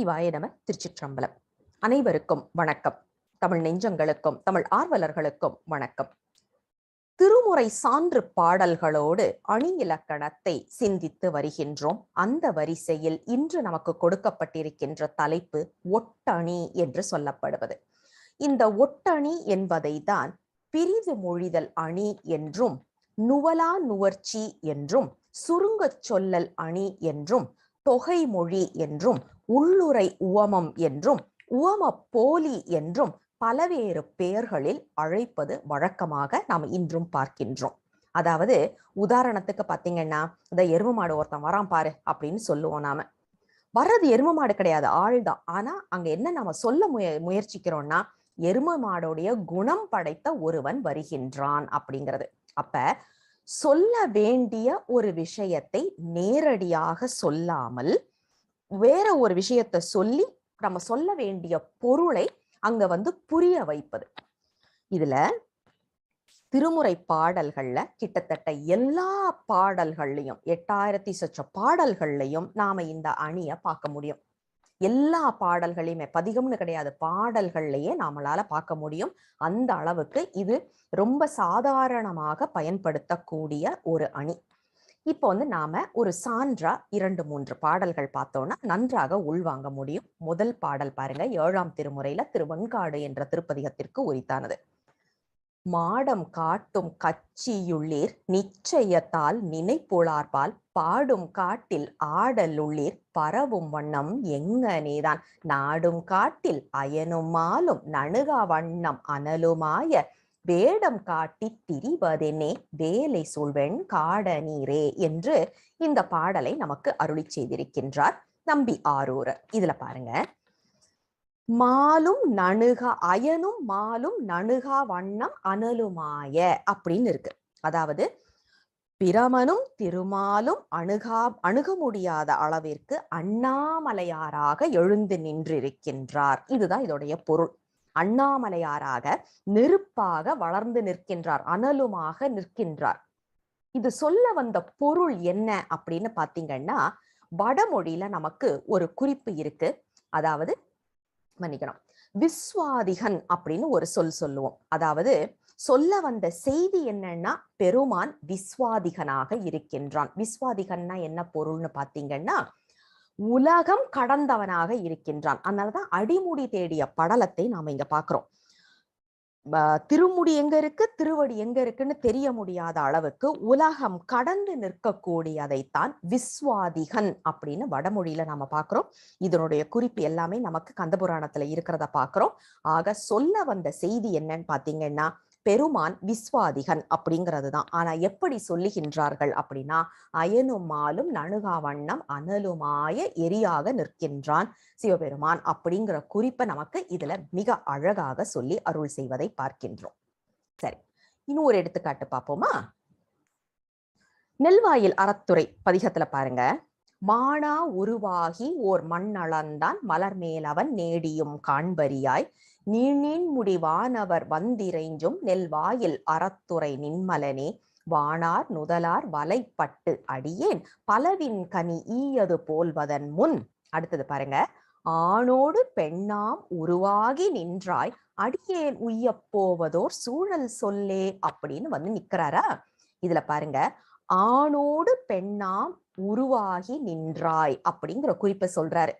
சிவாய நம திருச்சிற்றம்பலம். அனைவருக்கும் வணக்கம். தமிழ் நெஞ்சங்களுக்கும் தமிழ் ஆர்வலர்களுக்கும் வணக்கம். திருமுறை சான்று பாடல்களோடு அணி இலக்கணத்தை சிந்தித்து வருகின்றோம். அந்த வரிசையில் இன்று நமக்கு கொடுக்கப்பட்டிருக்கின்ற தலைப்பு ஒட்டணி என்று சொல்லப்படுவது. இந்த ஒட்டணி என்பதை தான் பிரிது மொழிதல் அணி என்றும் நுவலா நுவர்ச்சி என்றும் சுருங்கச் சொல்லல் அணி என்றும் தொகை மொழி என்றும் உள்ளுரை உவமம் என்றும் உவம போலி என்றும் பலவேறு பெயர்களில் அழைப்பது வழக்கமாக நாம் இன்றும் பார்க்கின்றோம். அதாவது உதாரணத்துக்கு பாத்தீங்கன்னா இந்த எரும மாடு ஒருத்தன் வரான் பாரு அப்படின்னு சொல்லுவோம் நாம. வர்றது எரும மாடு கிடையாது ஆள்தான் ஆனா அங்க என்ன நம்ம சொல்ல முய முயற்சிக்கிறோம்னா எரும மாடோடைய குணம் படைத்த ஒருவன் வருகின்றான் அப்படிங்கிறது. அப்ப சொல்ல வேண்டிய ஒரு விஷயத்தை நேரடியாக சொல்லாமல் வேற ஒரு விஷயத்தை சொல்லி நம்ம சொல்ல வேண்டிய பொருளை அங்க வந்து புரிய வைப்பது. இதுல திருமுறை பாடல்கள்ல கிட்டத்தட்ட எல்லா பாடல்கள்லையும் எட்டாயிரத்தி சொச்ச பாடல்கள்லையும் நாம இந்த அணிய பார்க்க முடியும். எல்லா பாடல்களையுமே பதிகம்னு கிடையாது பாடல்கள்லயே நாமளால பார்க்க முடியும். அந்த அளவுக்கு இது ரொம்ப சாதாரணமாக பயன்படுத்தக்கூடிய ஒரு அணி. இப்போ வந்து நாம ஒரு சான்றா இரண்டு மூன்று பாடல்கள் பார்த்தோம்னா நன்றாக உள்வாங்க முடியும். முதல் பாடல் பாருங்க ஏழாம் திருமுறையில திருவன்காடு என்ற திருப்பதிகத்திற்கு உரித்தானது. மாடம் காட்டும் கச்சியுள்ளீர் நிச்சயத்தால் நினைப்புளார்பால் பாடும் காட்டில் ஆடலுள்ளீர் பரவும் வண்ணம் எங்கனேதான். நாடும் காட்டில் அயனும் மாலும் நணுகா வண்ணம் அனலுமாய வேடம் காட்டி திரிவதெனே வேலை சொல்வெண் காட நீரே என்று இந்த பாடலை நமக்கு அருளி செய்திருக்கின்றார் நம்பி ஆரூர் இதுல பாருங்க. மாலும் நணுகா அயனும் மாலும் நணுகா வண்ணம் அனலுமாய அப்படின்னு இருக்கு. அதாவது பிரமனும் திருமாலும் அணுகா அணுக முடியாத அளவிற்கு அண்ணாமலையாராக எழுந்து நின்றிருக்கின்றார். இதுதான் இதோடைய பொருள். அண்ணாமலையாராக நெருப்பாக வளர்ந்து நிற்கின்றார் அனலுமாக நிற்கின்றார். இது சொல்ல வந்த பொருள் என்ன அப்படின்னு பாத்தீங்கன்னா வடமொழியில நமக்கு ஒரு குறிப்பு இருக்கு. அதாவது மன்னிக்கணும் விஸ்வாதிகன் அப்படின்னு ஒரு சொல் சொல்லுவோம். அதாவது சொல்ல வந்த செய்தி என்னன்னா பெருமான் விஸ்வாதிகனாக இருக்கின்றான். விஸ்வாதிகன்னா என்ன பொருள்னு பாத்தீங்கன்னா உலகம் கடந்தவனாக இருக்கின்றான். அதனாலதான் அடிமுடி தேடிய படலத்தை நாம இங்க பாக்குறோம் திருமுடி எங்க இருக்கு? திருவடி எங்க இருக்குன்னு தெரிய முடியாத அளவுக்கு உலகம் கடந்து நிற்கக்கூடியதைத்தான் விஸ்வாதிகன் அப்படின்னு வடமொழியில நாம பாக்குறோம் இதனுடைய குறிப்பு எல்லாமே நமக்கு கந்தபுராணத்துல இருக்கிறத பாக்குறோம் ஆக சொல்ல வந்த செய்தி என்னன்னு பாத்தீங்கன்னா பெருமான் விஸ்வாதிகன் அப்படிங்கிறது தான் ஆனா எப்படி சொல்லுகின்றார்கள் அப்படின்னா அயனுமாலும் நணுகாவண்ணம் நணுகா வண்ணம் அனலுமாய எரியாக நிற்கின்றான் சிவபெருமான் அப்படிங்கிற குறிப்பை நமக்கு இதுல மிக அழகாக சொல்லி அருள் செய்வதை பார்க்கின்றோம். சரி இன்னும் ஒரு எடுத்துக்காட்டு பார்ப்போமா? நெல்வாயில் அறத்துறை பதிகத்துல பாருங்க. மானா உருவாகி ஓர் மண்ணளந்தான் மலர் மேலவன் நேடியும் காண்பரியாய் நீணின் முடிவானவர் வந்திரைஞ்சும் நெல்வாயில் அறத்துறை நின்மலனே. வானார் நுதலார் வலைப்பட்டு அடியேன் பலவின் கனி ஈயது போல்வதன் முன். அடுத்தது பாருங்க. ஆணோடு பெண்ணாம் உருவாகி நின்றாய். அடியேன் உய்யப்போவதோர் சூழல் சொல்லே அப்படின்னு வந்து நிக்கிறாரா? இதுல பாருங்க. ஆணோடு பெண்ணாம் உருவாகி நின்றாய் அப்படிங்கிற குறிப்பை சொல்றாரு.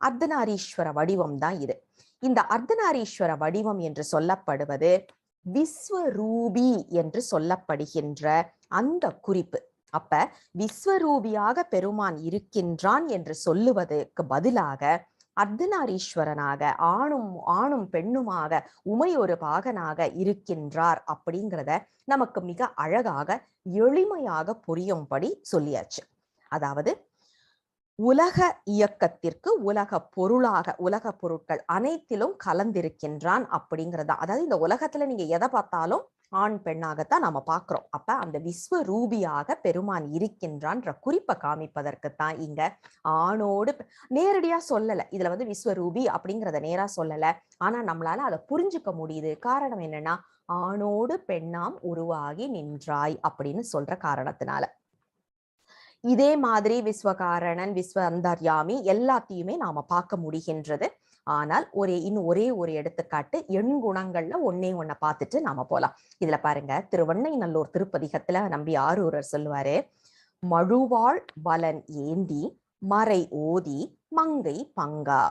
அர்த்தநாரீஸ்வர வடிவம் தான் இது. இந்த அர்த்தநாரீஸ்வர வடிவம் என்று சொல்லப்படுவது விஸ்வரூபி என்று சொல்லப்படுகின்ற அந்த குறிப்பு. அப்ப விஸ்வரூபியாக பெருமான் இருக்கின்றான் என்று சொல்லுவதற்கு பதிலாக அர்த்தநாரீஸ்வரனாக ஆணும் ஆணும் பெண்ணுமாக உமை ஒரு பாகனாக இருக்கின்றார் அப்படிங்கிறத நமக்கு மிக அழகாக எளிமையாக புரியும்படி சொல்லியாச்சு. அதாவது உலக இயக்கத்திற்கு உலக பொருளாக உலக பொருட்கள் அனைத்திலும் கலந்திருக்கின்றான் அப்படிங்கிறதா. அதாவது இந்த உலகத்துல நீங்க எதை பார்த்தாலும் ஆண் பெண்ணாகத்தான் நாம பாக்குறோம் அப்ப அந்த விஸ்வரூபியாக பெருமான் இருக்கின்றான்ற குறிப்பை காமிப்பதற்குத்தான் இங்க ஆணோடு நேரடியா சொல்லல. இதுல வந்து விஸ்வரூபி அப்படிங்கிறத நேரா சொல்லல. ஆனா நம்மளால அதை புரிஞ்சுக்க முடியுது. காரணம் என்னன்னா ஆணோடு பெண்ணாம் உருவாகி நின்றாய் அப்படின்னு சொல்ற காரணத்தினால. இதே மாதிரி விஸ்வகாரணன் விஸ்வ அந்தர்யாமி எல்லாத்தையுமே நாம பார்க்க முடிகின்றது. ஆனால் ஒரே இன்னும் ஒரே ஒரு எடுத்துக்காட்டு எண் குணங்கள்ல ஒன்னே ஒன்ன பார்த்துட்டு நாம போலாம். இதுல பாருங்க திருவண்ணை நல்லூர் திருப்பதிகத்துல நம்பி ஆரூரர் சொல்லுவாரு மழுவாள் பலன் ஏந்தி மறை ஓதி மங்கை பங்கா.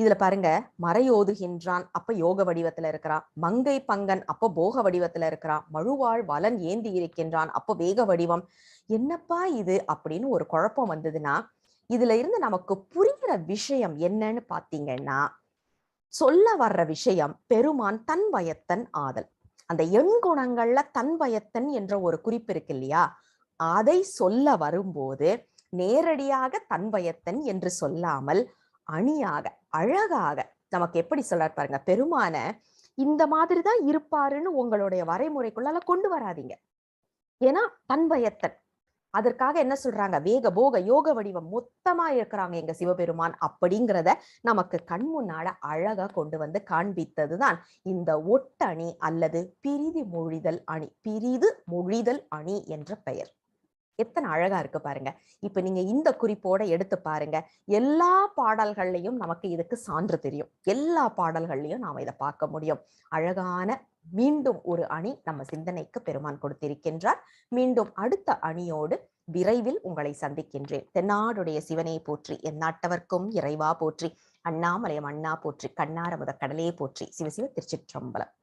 இதுல பாருங்க மறையோதுகின்றான் அப்ப யோக வடிவத்துல இருக்கிறான் மங்கை பங்கன் அப்ப போக வடிவத்துல இருக்கிறான் மழுவாள் வலன் ஏந்தி இருக்கின்றான் அப்ப வேக வடிவம். என்னப்பா இது? அப்படின்னு ஒரு குழப்பம் வந்ததுன்னா இதுல இருந்து நமக்கு புரிகிற விஷயம் என்னன்னு பாத்தீங்கன்னா சொல்ல வர்ற விஷயம் பெருமான் தன் வயத்தன் ஆதல். அந்த எண் குணங்கள்ல தன் வயத்தன் என்ற ஒரு குறிப்பு இருக்கு இல்லையா? அதை சொல்ல வரும்போது நேரடியாக தன்வயத்தன் என்று சொல்லாமல் அணியாக அழகாக நமக்கு எப்படி சொல்றாரு பாருங்க பெருமான இந்த மாதிரி தான் இருப்பாருன்னு உங்களுடைய வரைமுறைக்குள்ளால கொண்டு வராதீங்க. ஏன்னா தன்வயத்தன் அதற்காக என்ன சொல்றாங்க வேக போக யோக வடிவம் மொத்தமா இருக்கிறாங்க எங்க சிவபெருமான். அப்படிங்கிறத நமக்கு கண் முன்னால அழகா கொண்டு வந்து காண்பித்ததுதான் இந்த ஒட்டணி அல்லது பிரிதி மொழிதல் அணி பிரிது மொழிதல் அணி என்ற பெயர். எத்தனை அழகா இருக்கு பாருங்க. இப்ப நீங்க இந்த குறிப்போட எடுத்து பாருங்க. எல்லா பாடல்கள்லயும் நமக்கு இதுக்கு சான்று தெரியும். எல்லா பாடல்கள்லயும் நாம இதை பார்க்க முடியும். அழகான மீண்டும் ஒரு அணி நம்ம சிந்தனைக்கு பெருமான் கொடுத்திருக்கின்றார். மீண்டும் அடுத்த அணியோடு விரைவில் உங்களை சந்திக்கின்றேன். தென்னாடுடைய சிவனை போற்றி எந்நாட்டவர்க்கும் இறைவா போற்றி அண்ணாமலையம் அண்ணா போற்றி கண்ணார முத போற்றி. சிவசிவ திருச்சிற்றம்பலம்.